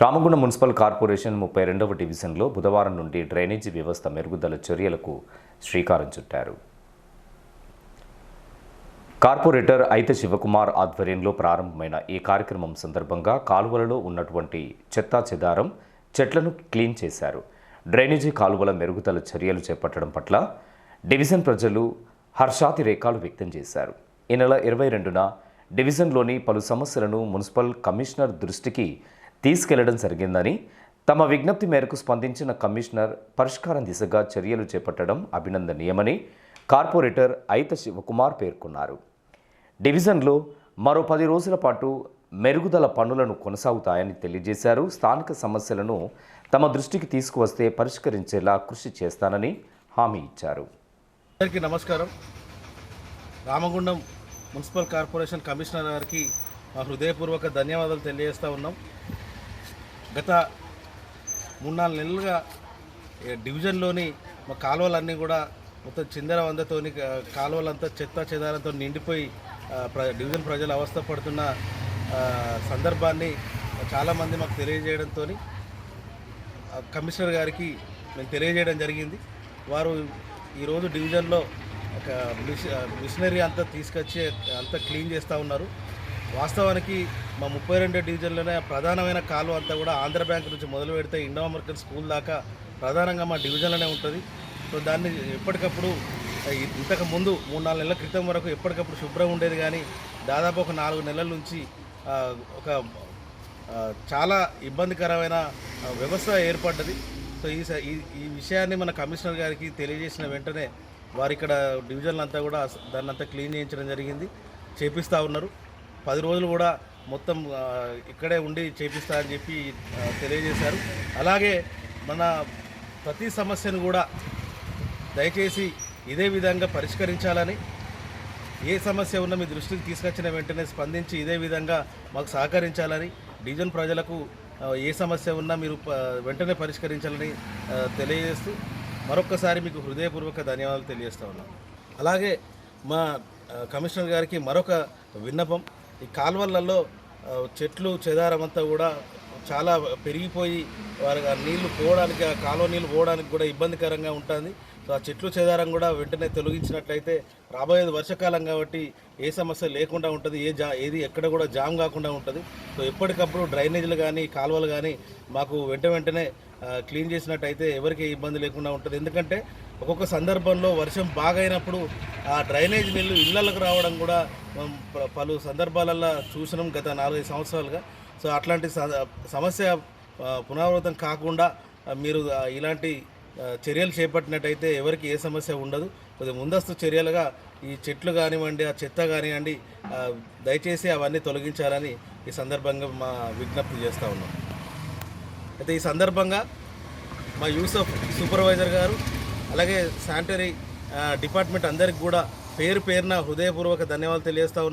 Ramagundam municipal corporation ముప్పై రెండవ డివిజన్లో బుధవారం నుండి డ్రైనేజీ వ్యవస్థ మెరుగుదల చర్యలకు శ్రీకారం చుట్టారు. కార్పొరేటర్ అయితే శివకుమార్ ఆధ్వర్యంలో ప్రారంభమైన ఈ కార్యక్రమం సందర్భంగా కాలువలలో ఉన్నటువంటి చెత్తా చెదారం చెట్లను క్లీన్ చేశారు. డ్రైనేజీ కాలువల మెరుగుదల చర్యలు చేపట్టడం పట్ల డివిజన్ ప్రజలు హర్షాతిరేకాలు వ్యక్తం చేశారు. ఈ నెల ఇరవై రెండున డివిజన్లోని పలు సమస్యలను మున్సిపల్ కమిషనర్ దృష్టికి తీసుకెళ్ళడం జరిగిందని తమ విజ్ఞప్తి మేరకు స్పందించిన కమిషనర్ పరిష్కారం దిశగా చర్యలు చేపట్టడం అభినందనీయమని కార్పొరేటర్ అయిత శివకుమార్ పేర్కొన్నారు. డివిజన్లో మరో పది రోజుల పాటు మెరుగుదల పనులను కొనసాగుతాయని తెలియజేశారు. స్థానిక సమస్యలను తమ దృష్టికి తీసుకువస్తే పరిష్కరించేలా కృషి చేస్తానని హామీ ఇచ్చారు. అందరికీ నమస్కారం. రామగుండం మున్సిపల్ కార్పొరేషన్ కమిషనర్ గారికి మా హృదయపూర్వక ధన్యవాదాలు తెలియజేస్తూ ఉన్నాం. గత మూడు నాలుగు నెలలుగా డివిజన్లోని మా కాలువలన్నీ కూడా మొత్తం చిందర వందతోని కాలువలంతా చెత్త చెదారంతో నిండిపోయి ప్ర డివిజన్ ప్రజలు అవస్థ పడుతున్న సందర్భాన్ని చాలామంది మాకు తెలియజేయడంతో కమిషనర్ గారికి మేము తెలియజేయడం జరిగింది. వారు ఈరోజు డివిజన్లో ఒక మిష మిషనరీ అంతా తీసుకొచ్చి అంతా క్లీన్ చేస్తూ ఉన్నారు. వాస్తవానికి మా ముప్పై రెండో డివిజన్లోనే ప్రధానమైన కాలువ అంతా కూడా ఆంధ్ర బ్యాంక్ నుంచి మొదలు పెడితే ఇండో అమెరికన్ స్కూల్ దాకా ప్రధానంగా మా డివిజన్లోనే ఉంటుంది. సో దాన్ని ఎప్పటికప్పుడు ఇంతకు ముందు మూడు నాలుగు నెలల క్రితం వరకు ఎప్పటికప్పుడు శుభ్రం ఉండేది కానీ దాదాపు ఒక నాలుగు నెలల నుంచి ఒక చాలా ఇబ్బందికరమైన వ్యవస్థ ఏర్పడ్డది. సో ఈ స- ఈ ఈ విషయాన్ని మన కమిషనర్ గారికి తెలియజేసిన వెంటనే వారు ఇక్కడ డివిజన్లు అంతా కూడా దాన్ని అంతా క్లీన్ చేయించడం జరిగింది. చేపిస్తూ ఉన్నారు. పది రోజులు కూడా మొత్తం ఇక్కడే ఉండి చేపిస్తారని చెప్పి తెలియజేశారు. అలాగే మన ప్రతి సమస్యను కూడా దయచేసి ఇదే విధంగా పరిష్కరించాలని ఏ సమస్య ఉన్నా మీ దృష్టికి తీసుకొచ్చిన వెంటనే స్పందించి ఇదే విధంగా మాకు సహకరించాలని డివిజన్ ప్రజలకు ఏ సమస్య ఉన్నా మీరు వెంటనే పరిష్కరించాలని తెలియజేస్తూ మరొక్కసారి మీకు హృదయపూర్వక ధన్యవాదాలు తెలియజేస్తా ఉన్నాను. అలాగే మా కమిషనర్ గారికి మరొక విన్నపం. ఈ కాలువలలో చెట్లు చెదారం అంతా కూడా చాలా పెరిగిపోయి వారి ఆ నీళ్ళు పోవడానికి ఆ కాలువ నీళ్ళు పోవడానికి కూడా ఇబ్బందికరంగా ఉంటుంది. సో ఆ చెట్లు చెదారం కూడా వెంటనే తొలగించినట్లయితే రాబోయేది వర్షాకాలం కాబట్టి ఏ సమస్య లేకుండా ఉంటుంది. ఏ జా ఏది ఎక్కడ కూడా జామ్ కాకుండా ఉంటుంది. సో ఎప్పటికప్పుడు డ్రైనేజీలు కానీ కాలువలు కానీ మాకు వెంట వెంటనే క్లీన్ చేసినట్టయితే ఎవరికి ఇబ్బంది లేకుండా ఉంటుంది. ఎందుకంటే ఒక్కొక్క సందర్భంలో వర్షం బాగైనప్పుడు ఆ డ్రైనేజ్ నీళ్ళు ఇళ్ళకు రావడం కూడా మనం పలు సందర్భాలలో చూసినాం గత నాలుగైదు సంవత్సరాలుగా. సో అట్లాంటి స- సమస్య పునరావృతం కాకుండా మీరు ఇలాంటి చర్యలు చేపట్టినట్టయితే ఎవరికి ఏ సమస్య ఉండదు. కొద్దిగా ముందస్తు చర్యలుగా ఈ చెట్లు కానివ్వండి ఆ చెత్త కానివ్వండి దయచేసి అవన్నీ తొలగించాలని ఈ సందర్భంగా మా విజ్ఞప్తి చేస్తూ ఉన్నాం. అయితే ఈ సందర్భంగా మా యూసఫ్ సూపర్వైజర్ గారు అలాగే శానిటరీ ఆ, డిపార్ట్మెంట్ అందరికి కూడా పేరు పేరున హృదయపూర్వక ధన్యవాదాలు తెలియజేస్తా ఉన్నాం.